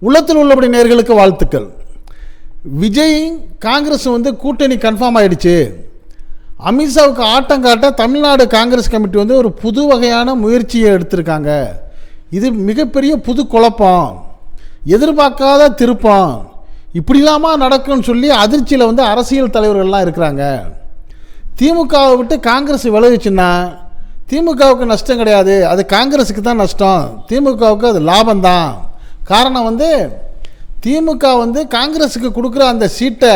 உள்ளத்தில் உள்ளபடி நேர்களுக்கு வாழ்த்துக்கள். விஜய் காங்கிரஸ் வந்து கூட்டணி கன்ஃபார்ம் ஆயிடுச்சு. அமித்ஷாவுக்கு ஆட்டம் காட்ட தமிழ்நாடு காங்கிரஸ் கமிட்டி வந்து ஒரு புது வகையான முயற்சியை எடுத்திருக்காங்க. இது மிகப்பெரிய புது குழப்பம். எதிர்பார்க்காத திருப்பம். இப்படிலாமா நடக்கும்னு சொல்லி அதிர்ச்சியில் வந்து அரசியல் தலைவர்கள்லாம் இருக்கிறாங்க. திமுகவை விட்டு காங்கிரஸ் விலகுச்சுன்னா திமுகவுக்கு நஷ்டம் கிடையாது. அது காங்கிரஸுக்கு தான் நஷ்டம். திமுகவுக்கு அது லாபம்தான். காரணம் வந்து திமுக வந்து காங்கிரஸுக்கு கொடுக்குற அந்த சீட்டை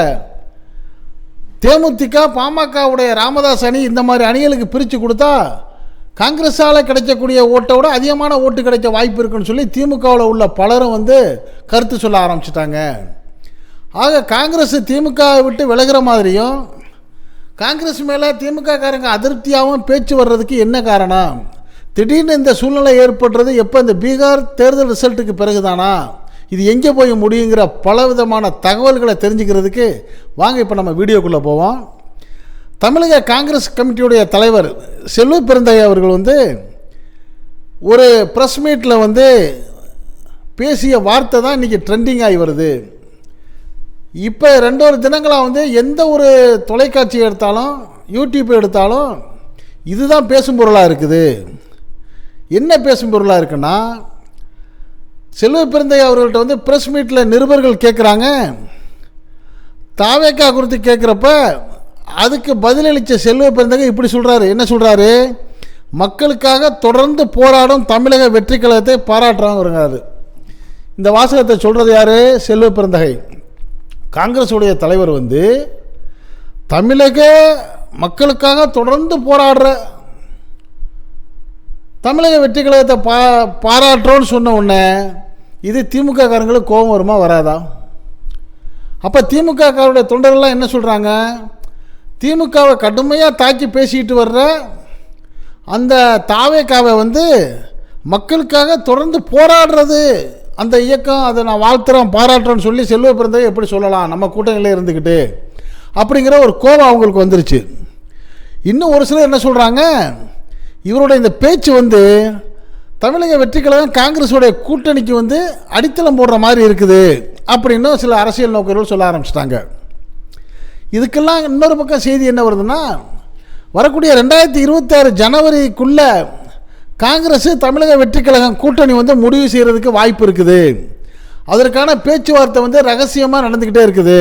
தேமுதிக பாமகவுடைய ராமதாஸ் அணி இந்த மாதிரி அணிகளுக்கு பிரித்து கொடுத்தா காங்கிரஸால் கிடைக்கக்கூடிய ஓட்டை விட அதிகமான ஓட்டு கிடைக்க வாய்ப்பு இருக்குன்னு சொல்லி திமுகவில் உள்ள பலரும் வந்து கருத்து சொல்ல ஆரம்பிச்சிட்டாங்க. ஆக காங்கிரஸ் திமுகவை விட்டு விலகிற மாதிரியும் காங்கிரஸ் மேலே திமுககாரங்க அதிருப்தியாகவும் பேச்சு வர்றதுக்கு என்ன காரணம்? திடீர்னு இந்த சூழ்நிலை ஏற்படுறது எப்போ? இந்த பீகார் தேர்தல் ரிசல்ட்டுக்கு பிறகுதானா? இது எங்கே போய் முடியுங்கிற பல விதமான தகவல்களை தெரிஞ்சுக்கிறதுக்கு வாங்க இப்போ நம்ம வீடியோக்குள்ளே போவோம். தமிழக காங்கிரஸ் கமிட்டியுடைய தலைவர் செல்வ பெருந்தையா அவர்கள் வந்து ஒரு ப்ரெஸ் மீட்டில் வந்து பேசிய வார்த்தை தான் இன்றைக்கி ட்ரெண்டிங் ஆகி வருது. இப்போ ரெண்டு ஒரு தினங்களாக வந்து எந்த ஒரு தொலைக்காட்சி எடுத்தாலும் யூடியூப் எடுத்தாலும் இதுதான் பேசும் பொருளாக இருக்குது. என்ன பேசும் பொருளாக இருக்குன்னா செல்வ பிறந்தை அவர்கள்ட்ட வந்து ப்ரெஸ் மீட்டில் நிருபர்கள் கேட்குறாங்க தாவேக்கா குறித்து கேட்குறப்ப அதுக்கு பதிலளித்த செல்வ பிறந்தக இப்படி சொல்கிறாரு என்ன சொல்கிறாரு மக்களுக்காக தொடர்ந்து போராடும் தமிழக வெற்றி கழகத்தை பாராட்டுறாங்கிறாரு இந்த வாசகத்தை சொல்கிறது யார்? செல்வ பிறந்தகை காங்கிரஸுடைய தலைவர் வந்து தமிழக மக்களுக்காக தொடர்ந்து போராடுற தமிழக வெற்றி கழகத்தை பா பாராட்டுறோன்னு சொன்ன உடனே இது திமுக காரங்களுக்கு கோபம் வருமா வராதா? அப்போ திமுக தொண்டர்கள்லாம் என்ன சொல்கிறாங்க திமுகவை கடுமையாக தாக்கி பேசிக்கிட்டு வர்ற அந்த தாவேக்காவை வந்து மக்களுக்காக தொடர்ந்து போராடுறது அந்த இயக்கம் அதை நான் வாழ்த்துறேன் பாராட்டுறேன்னு சொல்லி செல்வ பிறந்தவை எப்படி சொல்லலாம்? நம்ம கூட்டங்களில் இருந்துக்கிட்டு அப்படிங்கிற ஒரு கோபம் அவங்களுக்கு வந்துருச்சு. இன்னும் ஒரு சிலர் என்ன சொல்கிறாங்க இவருடைய இந்த பேச்சு வந்து தமிழக வெற்றி கழகம் காங்கிரஸுடைய கூட்டணிக்கு வந்து அடித்தளம் போடுற மாதிரி இருக்குது அப்படின்னு சில அரசியல் நோக்கர்கள் சொல்ல ஆரம்பிச்சிட்டாங்க. இதுக்கெல்லாம் இன்னொரு பக்கம் செய்தி என்ன வருதுன்னா வரக்கூடிய ரெண்டாயிரத்தி இருபத்தாறு ஜனவரிக்குள்ளே காங்கிரஸ் தமிழக வெற்றி கழகம் கூட்டணி வந்து முடிவு செய்கிறதுக்கு வாய்ப்பு இருக்குது. அதற்கான பேச்சுவார்த்தை வந்து ரகசியமாக நடந்துக்கிட்டே இருக்குது.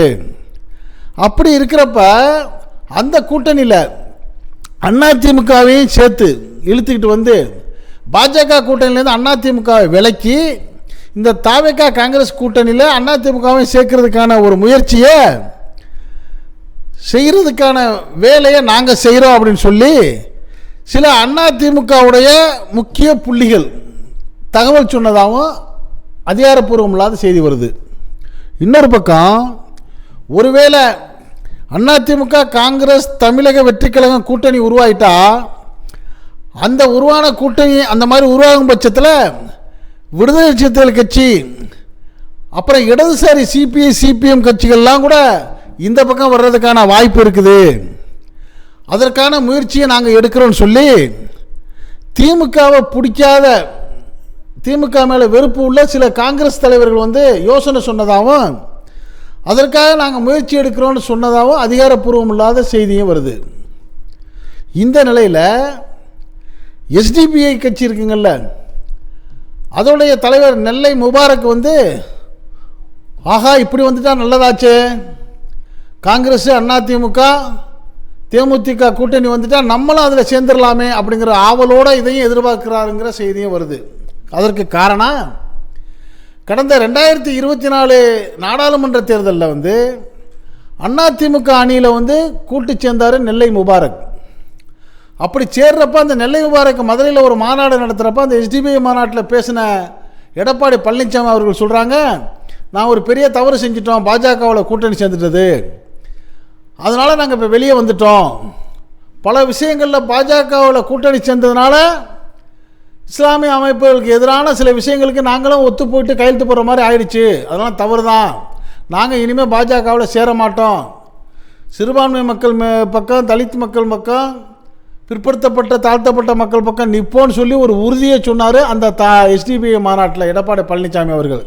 அப்படி இருக்கிறப்ப அந்த கூட்டணியில் அதிமுகவையும் சேர்த்து இழுத்துக்கிட்டு வந்து பாஜக கூட்டணியிலேருந்து அதிமுகவை விலக்கி இந்த தாவேக்கா காங்கிரஸ் கூட்டணியில் அதிமுகவையும் சேர்க்கறதுக்கான ஒரு முயற்சியை செய்கிறதுக்கான வேலையை நாங்கள் செய்கிறோம் அப்படின்னு சொல்லி சில அதிமுகவுடைய முக்கிய புள்ளிகள் தகவல் சொன்னதாகவும் அதிகாரப்பூர்வம் இல்லாத செய்தி வருது. இன்னொரு பக்கம் ஒருவேளை அதிமுக காங்கிரஸ் தமிழக வெற்றி கழகம் கூட்டணி உருவாயிட்டா அந்த உருவான கூட்டணி அந்த மாதிரி உருவாகும் பட்சத்தில் விடுதலை சிறுத்தைகள் கட்சி அப்புறம் இடதுசாரி சிபிஐ சிபிஎம் கட்சிகள்லாம் கூட இந்த பக்கம் வர்றதுக்கான வாய்ப்பு இருக்குது. அதற்கான முயற்சியை நாங்கள் எடுக்கிறோன்னு சொல்லி திமுகவை பிடிக்காத திமுக மேலே வெறுப்பு உள்ள சில காங்கிரஸ் தலைவர்கள் வந்து யோசனை சொன்னதாகவும் அதற்காக நாங்கள் முயற்சி எடுக்கிறோன்னு சொன்னதாகவும் அதிகாரப்பூர்வம் இல்லாத செய்தியும் வருது. இந்த நிலையில் எஸ்டிபிஐ கட்சி இருக்குங்கள்ல அதோடைய தலைவர் நெல்லை முபாரக் வந்து ஆஹா இப்படி வந்துட்டா நல்லதாச்சே. காங்கிரஸ் அதிமுக தேமுதிக கூட்டணி வந்துட்டா நம்மளும் அதில் சேர்ந்துடலாமே அப்படிங்கிற ஆவலோடு இதையும் எதிர்பார்க்கிறாருங்கிற செய்தியும் வருது. அதற்கு காரணம் கடந்த ரெண்டாயிரத்தி இருபத்தி நாலு நாடாளுமன்ற தேர்தலில் வந்து அதிமுக அணியில் வந்து கூட்டு சேர்ந்தார் நெல்லை முபாரக். அப்படி சேர்றப்ப அந்த நெல்லை முபாரக் மதுரையில் ஒரு மாநாடு நடத்துகிறப்ப அந்த எஸ்டிபிஐ மாநாட்டில் பேசின எடப்பாடி பழனிசாமி அவர்கள் சொல்கிறாங்க நான் ஒரு பெரிய தவறு செஞ்சிட்டோம் பாஜகவில் கூட்டணி சேர்ந்துட்டது. அதனால் நாங்கள் இப்போ வெளியே வந்துட்டோம். பல விஷயங்களில் பாஜகவில் கூட்டணி சேர்ந்ததுனால இஸ்லாமிய அமைப்புகளுக்கு எதிரான சில விஷயங்களுக்கு நாங்களும் ஒத்து போயிட்டு கையெழுத்து போடுற மாதிரி ஆயிடுச்சு. அதெல்லாம் தவறு தான் நாங்கள் இனிமேல் பாஜகவில் சேர மாட்டோம். சிறுபான்மை மக்கள் பக்கம் தலித் மக்கள் பக்கம் பிற்படுத்தப்பட்ட தாழ்த்தப்பட்ட மக்கள் பக்கம் நிற்போன்னு சொல்லி ஒரு உறுதியை சொன்னார் அந்த தா எஸ்டிபிஐ மாநாட்டில் எடப்பாடி பழனிசாமி அவர்கள்.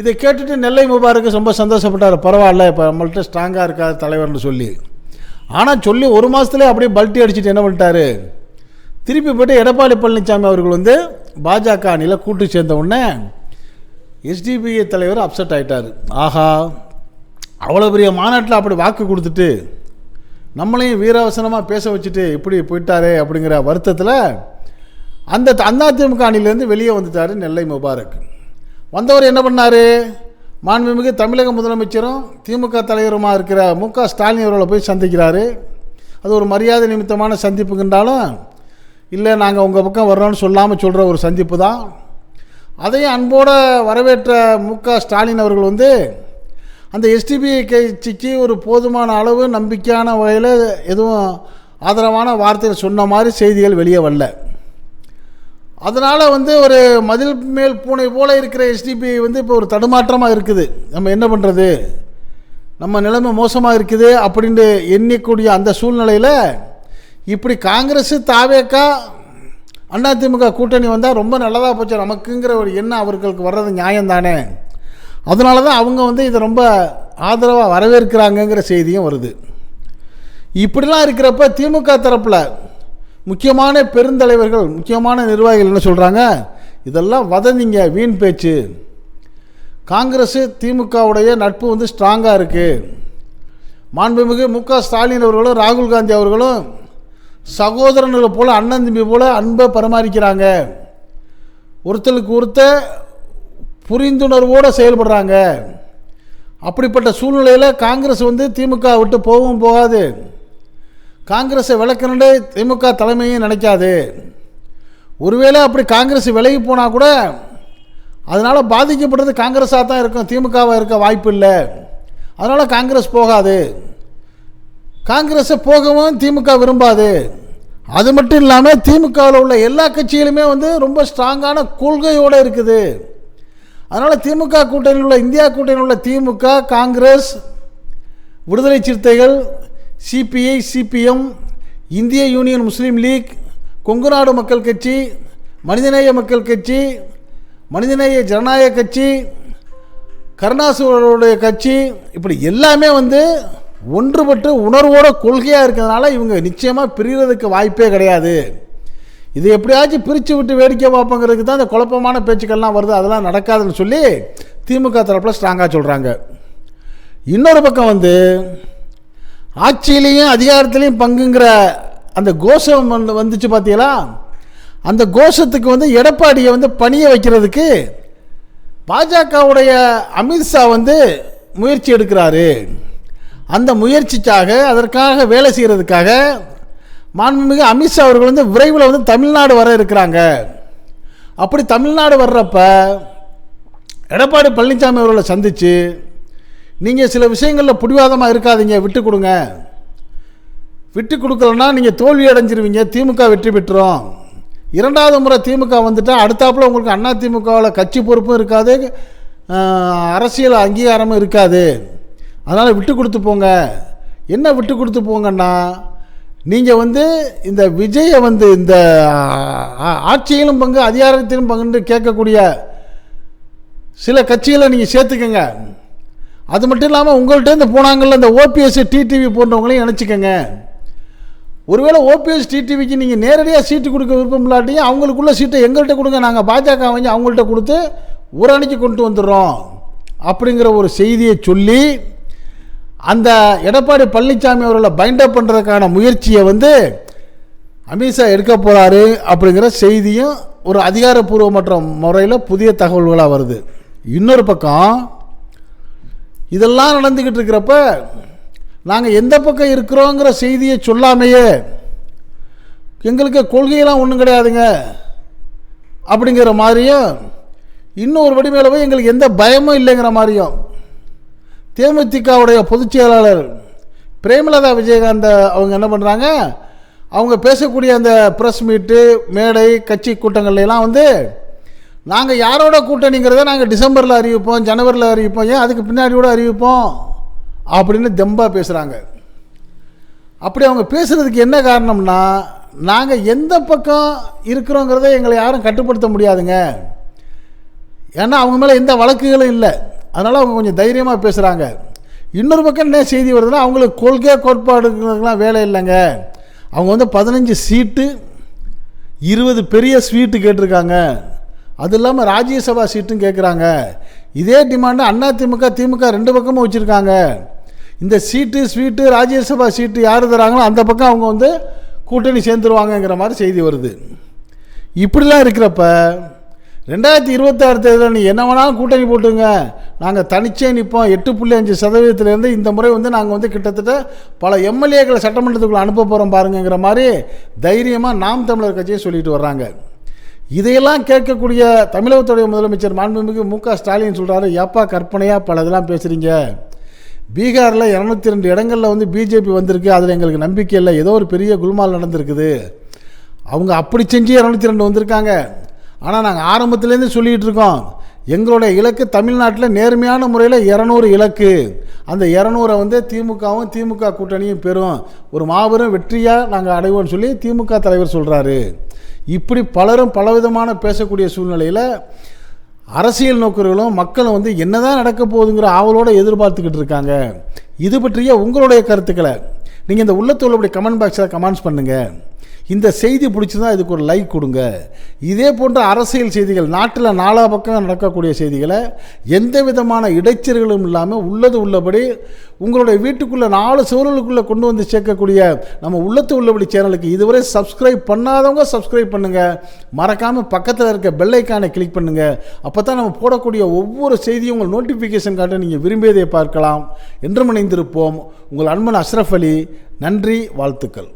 இதை கேட்டுட்டு நெல்லை முபாருக்கு ரொம்ப சந்தோஷப்பட்டார். பரவாயில்ல இப்போ நம்மள்ட்ட ஸ்ட்ராங்காக இருக்கார் தலைவர்னு சொல்லி. ஆனால் சொல்லி ஒரு மாதத்துலேயே அப்படியே பல்ட்டி அடிச்சுட்டு என்ன பண்ணிட்டாரு? திருப்பி போயிட்டு எடப்பாடி பழனிசாமி அவர்கள் வந்து பாஜக அணியில் கூட்டு சேர்ந்த உடனே எஸ்டிபிஐ தலைவர் அப்செட் ஆயிட்டார். ஆஹா அவ்வளோ பெரிய மாநாட்டில் அப்படி வாக்கு கொடுத்துட்டு நம்மளையும் வீராவசனமாக பேச வச்சுட்டு இப்படி போயிட்டாரே அப்படிங்கிற வருத்தத்தில் அந்த அதிமுக அணிலேருந்து வெளியே வந்துட்டார் நெல்லை முபாரக். வந்தவர் என்ன பண்ணார்? மாண்புமிகு தமிழக முதலமைச்சரும் திமுக தலைவருமாக இருக்கிற மு க ஸ்டாலின் அவர்களை போய் சந்திக்கிறாரு. அது ஒரு மரியாதை நிமித்தமான சந்திப்புக்குன்றாலும் இல்லை நாங்கள் உங்கள் பக்கம் வர்றோம்னு சொல்லாமல் சொல்கிற ஒரு சந்திப்பு தான். அதையும் அன்போடு வரவேற்ற மு க. ஸ்டாலின் அவர்கள் வந்து அந்த எஸ்டிபி கட்சிக்கு ஒரு போதுமான அளவு நம்பிக்கையான வகையில் எதுவும் ஆதரவான வார்த்தைகள் சொன்ன மாதிரி செய்திகள் வெளியே வரல. அதனால் வந்து ஒரு மதில் மேல் பூனை போல இருக்கிற எஸ்டிபி வந்து இப்போ ஒரு தடுமாற்றமாக இருக்குது. நம்ம என்ன பண்ணுறது நம்ம நிலைமை மோசமாக இருக்குது அப்படின்னு எண்ணிக்கூடிய அந்த சூழ்நிலையில் இப்படி காங்கிரஸ் தாவேக்கா அதிமுக கூட்டணி வந்தால் ரொம்ப நல்லதாக போச்சு. நமக்குங்கிற ஒரு எண்ணம் அவர்களுக்கு வர்றது நியாயம்தானே. அதனால தான் அவங்க வந்து இதை ரொம்ப ஆதரவாக வரவேற்கிறாங்கங்கிற செய்தியும் வருது. இப்படிலாம் இருக்கிறப்ப திமுக தரப்பில் முக்கியமான பெருந்தலைவர்கள் முக்கியமான நிர்வாகிகள் என்ன சொல்கிறாங்க இதெல்லாம் வதந்திங்க வீண் பேச்சு. காங்கிரஸ் திமுகவுடைய நட்பு வந்து ஸ்ட்ராங்காக இருக்குது மாண்புமிகு மு க ஸ்டாலின் அவர்களும் ராகுல் காந்தி அவர்களும் சகோதரர்களை போல் அண்ணன் தம்பி போல் அன்பை பரிமாறிக்கிறாங்க. ஒருத்தருக்கு ஒருத்தர் புரிந்துணர்வோடு செயல்படுறாங்க. அப்படிப்பட்ட சூழ்நிலையில் காங்கிரஸ் வந்து திமுக விட்டு போகவும் போகாது. காங்கிரஸை விளக்கணுண்டே திமுக தலைமையும் நினைக்காது. ஒருவேளை அப்படி காங்கிரஸ் விலகி போனால் கூட அதனால் பாதிக்கப்படுறது காங்கிரஸாக தான் இருக்கும் திமுகவாக இருக்க வாய்ப்பு இல்லை. அதனால் காங்கிரஸ் போகாது. காங்கிரஸை போகவும் திமுக விரும்பாது. அது மட்டும் இல்லாமல் திமுகவில் உள்ள எல்லா கட்சியிலுமே வந்து ரொம்ப ஸ்ட்ராங்கான கொள்கையோடு இருக்குது. அதனால் திமுக கூட்டணியில் உள்ள இந்தியா கூட்டணியில் உள்ள திமுக காங்கிரஸ் விடுதலை சிறுத்தைகள் சிபிஐ சிபிஎம் இந்திய union Muslim league Kongu Nadu Makkal Katchi மனிதநேய மக்கள் கட்சி மனிதநேய ஜனநாயக கட்சி கருணாசுவருடைய கட்சி இப்படி எல்லாமே வந்து ஒன்றுபட்டு உணர்வோட கொள்கையாக இருக்கிறதுனால இவங்க நிச்சயமாக பிரிகிறதுக்கு வாய்ப்பே கிடையாது. இது எப்படியாச்சும் பிரித்து விட்டு வேடிக்கை பார்ப்பங்கிறதுக்கு தான் இந்த குழப்பமான பேச்சுக்கள்லாம் வருது. அதெல்லாம் நடக்காதுன்னு சொல்லி திமுக தரப்பில் ஸ்ட்ராங்காக சொல்கிறாங்க இன்னொரு பக்கம் வந்து ஆட்சியிலையும் அதிகாரத்திலையும் பங்குங்கிற அந்த கோஷம் வந்து வந்துச்சு பார்த்தீங்களா அந்த கோஷத்துக்கு வந்து எடப்பாடியை வந்து பணிய வைக்கிறதுக்கு பாஜகவுடைய அமித்ஷா வந்து முயற்சி எடுக்கிறாரு. அந்த முயற்சிக்காக அதற்காக வேலை செய்கிறதுக்காக மாண்புமிகு அமித்ஷா அவர்கள் வந்து விரைவில் வந்து தமிழ்நாடு வர இருக்கிறாங்க. அப்படி தமிழ்நாடு வர்றப்ப எடப்பாடி பழனிசாமி அவர்களை சந்தித்து நீங்கள் சில விஷயங்களில் பிடிவாதமாக இருக்காதீங்க விட்டு கொடுங்க. விட்டு கொடுக்கலன்னா நீங்கள் தோல்வி அடைஞ்சிருவீங்க திமுக வெற்றி பெற்றுரும் இரண்டாவது முறை திமுக வந்துட்டால் அடுத்தாப்புல உங்களுக்கு அண்ணா திமுகவில் கட்சி பொறுப்பும் இருக்காது அரசியல் அங்கீகாரமும் இருக்காது. அதனால் விட்டு கொடுத்து போங்க. என்ன விட்டு கொடுத்து போங்கன்னா நீங்கள் வந்து இந்த விஜயை வந்து இந்த ஆ- ஆட்சியிலும் பங்கு அதிகாரத்திலும் பங்குன்னு கேட்கக்கூடிய சில கட்சிகளை நீங்கள் சேர்த்துக்கங்க. அது மட்டும் இல்லாமல் உங்கள்கிட்ட இந்த போனாங்கள்ல இந்த ஓபிஎஸ் டிடிவி போன்றவங்களையும் நினச்சிக்கோங்க ஒருவேளை ஓபிஎஸ் டிடிவிக்கு நீங்கள் நேரடியாக சீட்டு கொடுக்க விருப்பம் இல்லாட்டியும் அவங்களுக்குள்ள சீட்டை எங்கள்கிட்ட கொடுங்க நாங்கள் பாஜக வாங்கி அவங்கள்ட்ட கொடுத்து ஒரு அணிக்கு கொண்டு வந்துடுறோம். அப்படிங்கிற ஒரு செய்தியை சொல்லி அந்த எடப்பாடி பழனிசாமி அவர்களை பைண்டப் பண்ணுறதுக்கான முயற்சியை வந்து அமித்ஷா எடுக்க போகிறாரு அப்படிங்கிற செய்தியும் ஒரு அதிகாரப்பூர்வமற்ற முறையில் புதிய தகவல்களாக வருது. இன்னொரு பக்கம் இதெல்லாம் நடந்துக்கிட்டு இருக்கிறப்ப நாங்கள் எந்த பக்கம் இருக்கிறோங்கிற செய்தியை சொல்லாமையே எங்களுக்கு கொள்கையெல்லாம் ஒன்றும் கிடையாதுங்க அப்படிங்கிற மாதிரியும் இன்னொரு ஒரு மேலே போய் எங்களுக்கு எந்த பயமும் இல்லைங்கிற மாதிரியும் தேமுதிகவுடைய பொதுச் செயலாளர் பிரேமலதா விஜயகாந்த் அவங்க என்ன பண்ணுறாங்க அவங்க பேசக்கூடிய அந்த ப்ரெஸ் மீட்டு மேடை கட்சி கூட்டங்கள்லாம் வந்து நாங்கள் யாரோட கூட்டணிங்கிறத நாங்கள் டிசம்பரில் அறிவிப்போம் ஜனவரியில் அறிவிப்போம் ஏன் அதுக்கு பின்னாடி கூட அறிவிப்போம்? அப்படின்னு தெம்பாக பேசுகிறாங்க அப்படி அவங்க பேசுகிறதுக்கு என்ன காரணம்னா நாங்கள் எந்த பக்கம் இருக்கிறோங்கிறத எங்களை யாரும் கட்டுப்படுத்த முடியாதுங்க. ஏன்னா அவங்க மேலே எந்த வழக்குகளும் இல்லை. அதனால் அவங்க கொஞ்சம் தைரியமாக பேசுகிறாங்க இன்னொரு பக்கம் என்ன செய்தி வருதுன்னா அவங்களுக்கு கொள்கை கோட்பாடுகளுக்கெல்லாம் வேலை இல்லைங்க. அவங்க வந்து பதினஞ்சு சீட்டு இருபது பெரிய ஸ்வீட்டு கேட்டிருக்காங்க. அது இல்லாமல் ராஜ்யசபா சீட்டும் கேட்குறாங்க இதே டிமாண்டு அண்ணா திமுக திமுக ரெண்டு பக்கமும் வச்சுருக்காங்க. இந்த சீட்டு ஸ்வீட்டு ராஜ்யசபா சீட்டு யார் தராங்களோ அந்த பக்கம் அவங்க வந்து கூட்டணி சேர்ந்துருவாங்கங்கிற மாதிரி செய்தி வருது. இப்படிலாம் இருக்கிறப்ப ரெண்டாயிரத்தி இருபத்தாறு தேர்தலில் நீ என்ன வேணாலும் கூட்டணி போட்டுங்க. நாங்கள் தனிச்சே நிற்போம் எட்டு புள்ளி அஞ்சு சதவீதத்துலேருந்து இந்த முறை வந்து நாங்கள் வந்து கிட்டத்தட்ட பல எம்எல்ஏக்களை சட்டமன்றத்துக்குள்ளே அனுப்ப போகிறோம் பாருங்கிற மாதிரி தைரியமாக நாம் தமிழர் கட்சியை சொல்லிட்டு வர்றாங்க. இதையெல்லாம் கேட்கக்கூடிய தமிழகத்துடைய முதலமைச்சர் மாண்புமிகு மு க ஸ்டாலின் சொல்கிறாரு ஏப்பா கற்பனையாக பல இதெல்லாம் பேசுகிறீங்க பீகாரில் இரநூத்தி ரெண்டு இடங்களில் வந்து பிஜேபி வந்திருக்கு. அதில் எங்களுக்கு நம்பிக்கை இல்லை. ஏதோ ஒரு பெரிய குல்மால் நடந்திருக்குது. அவங்க அப்படி செஞ்சு இரநூத்தி ரெண்டு வந்திருக்காங்க. ஆனால் நாங்கள் ஆரம்பத்துலேருந்து சொல்லிகிட்டு இருக்கோம் எங்களுடைய இலக்கு தமிழ்நாட்டில் நேர்மையான முறையில் இரநூறு இலக்கு. அந்த இரநூறை வந்து திமுகவும் திமுக கூட்டணியும் பெறும். ஒரு மாபெரும் வெற்றியாக நாங்கள் அடைவோம்னு சொல்லி திமுக தலைவர் சொல்கிறாரு இப்படி பலரும் பலவிதமான பேசக்கூடிய சூழ்நிலையில் அரசியல் நோக்கர்களும் மக்களும் வந்து என்னதான் நடக்க போகுதுங்கிற ஆவலோடு எதிர்பார்த்துக்கிட்டு இருக்காங்க. இது பற்றிய உங்களுடைய கருத்துக்களை நீங்கள் இந்த உள்ளத்துள்ளபடி கமெண்ட் பாக்ஸில் கமெண்ட்ஸ் பண்ணுங்கள் இந்த செய்தி பிடிச்சதா இதுக்கு ஒரு லைக் கொடுங்க. இதே போன்ற அரசியல் செய்திகள் நாட்டில் நாலா பக்கம் நடக்கக்கூடிய செய்திகளை எந்த விதமான இடைச்சல்களும் இல்லாமல் உள்ளது உள்ளபடி உங்களுடைய வீட்டுக்குள்ளே நாலு சூழலுக்குள்ளே கொண்டு வந்து சேர்க்கக்கூடிய நம்ம உள்ளத்து உள்ளபடி சேனலுக்கு இதுவரை சப்ஸ்கிரைப் பண்ணாதவங்க சப்ஸ்கிரைப் பண்ணுங்கள் மறக்காமல் பக்கத்தில் இருக்க பெல்லைக்கானை கிளிக் பண்ணுங்கள் அப்போ தான் நம்ம போடக்கூடிய ஒவ்வொரு செய்தியும் உங்கள் நோட்டிஃபிகேஷன் காட்ட நீங்கள் விரும்பியதை பார்க்கலாம். என்றும் இணைந்திருப்போம். உங்கள் அன்பன் அஷ்ரஃப் அலி. நன்றி வாழ்த்துக்கள்.